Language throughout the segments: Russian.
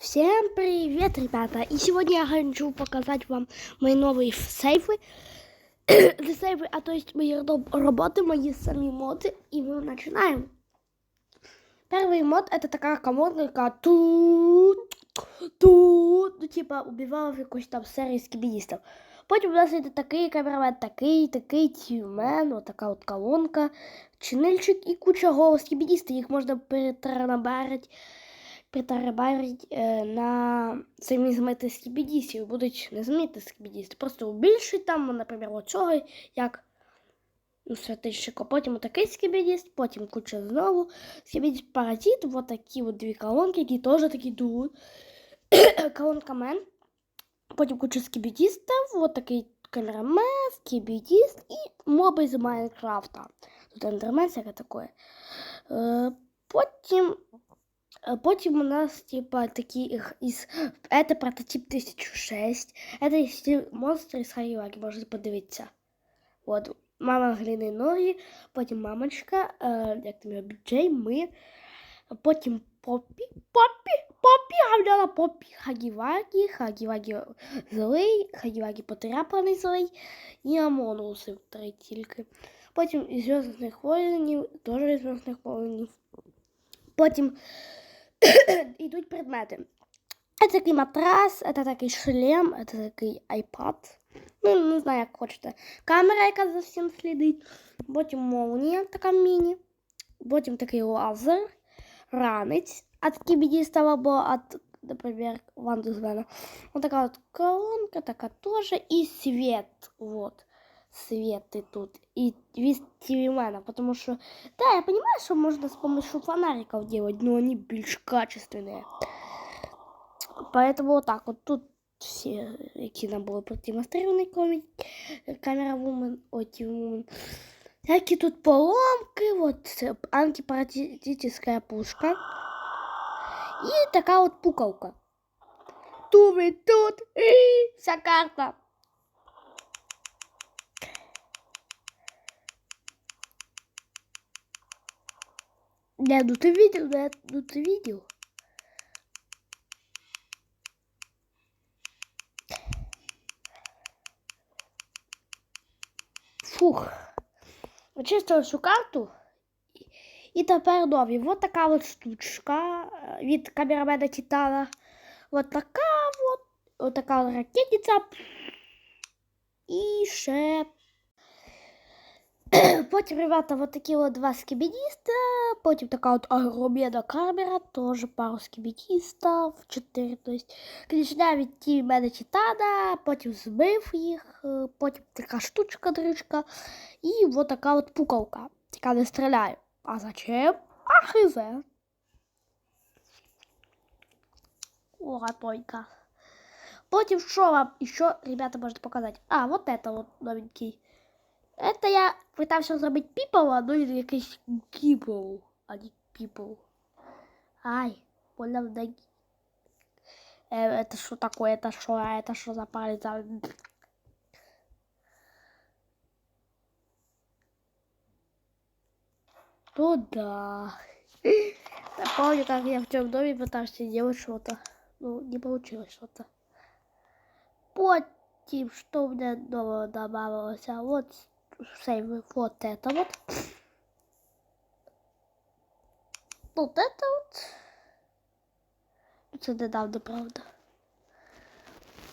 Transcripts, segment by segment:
Всем привет, ребята! И сегодня я хочу показать вам мои новые сейфы. Не сейфы, а то есть мои раб- работы, мои сами моды. И мы начинаем. Первый мод это такая команда, яка тут, тут, ну типа убивала якусь там серію скібіністів. Потім у нас іде такий камерамен, такий, такий тюмен, отака от колонка, чинильчик і куча голос скібіністів. Їх можна перетарабарити притарабарить е, на самі змити скібідістів. Будуть не змити скібідісти, просто убільшить там, наприклад, оцього, як ну, святильщик, потім отакий скібідіст, потім куча знову. Скібідіст паразит, вот такі от дві колонки, які теж такі дують. Колонка мен. Потім куча скібідістів, вот такий камерамен, скібідіст і моби з Майнкрафта. Тут ендермен, всяке таке. Е, потім Потім у нас, типа, такі із... Это прототип 1006. Это із монстр із Харіваки, можете подивитися. От, мама глини ноги, потім мамочка, е, як там його, Джей, ми, потім Поппі, Поппі, Поппі, гавляла Поппі, Хагівагі, Хагівагі злий, Хагівагі потряпаний злий, і Амонуси три тільки. Потім із Зв'язних воїнів, теж із Зв'язних воїнів. Потім йдуть предмети. Це такий матрас, це такий шлем, це такий iPad. Ну, не знаю, як хочете. Камера, яка за всім слідить. Потім молнія, така міні. Потім такий лазер, ранець от кібідістів або от, наприклад, вандусмена. Вот такая вот колонка, такая тоже. И свет, вот. Свет и тут. И весь Тивимена, потому что... Да, я понимаю, что можно с помощью фонариков делать, но они больше качественные. Поэтому вот так вот тут все, які нам були продемонстрированы, кроме камера Woman, ой, Woman. Всякие тут поломки, вот э, антипаразитическая пушка. И такая вот пукалка. Туми тут, и вся карта. Не, ну ты видел, да? Ну ты видел. Фух. Очистила всю карту. І- І тепер нові. Вот така от штучка е, від камерамена Титана. Вот така вот. Вот така от ракетниця. І ще. Потім, ребята, вот такі от два скібідіста. Потім така от огромна камера, теж пару скібідістів, чотири, то есть, Конечно, від ті мене Титана, потім збив їх, е, потім така штучка, дрючка. І вот така от пукалка, яка не стріляє. А зачем? А хз. Латонька. Потім що вам еще, ребята, можете показать? А, вот это вот новенький. Это я пытался зробити people, но він якийсь people, а не people. Ай, в ноги. Э, это что такое? Это что? А это что за палец? А, Ну да. Я помню, как я в том доме пытался делать что-то. Ну, не получилось что-то. Потім, что у меня нового добавилось? А вот сейвы вот это вот. Вот это вот. Це недавно, правда.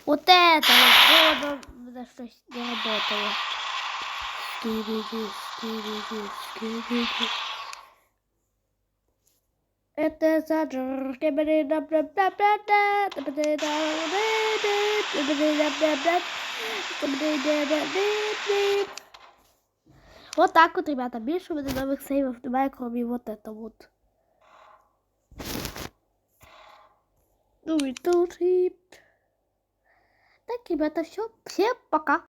Вот это вот. Воно мене щось не работало. Скибиди, скибиди, скибиди. Это дап. Вот так вот, ребята. Більше у мене нових сейвів немає, кроме вот это вот. Ну и тут и... Так, ребята, все. Всем пока.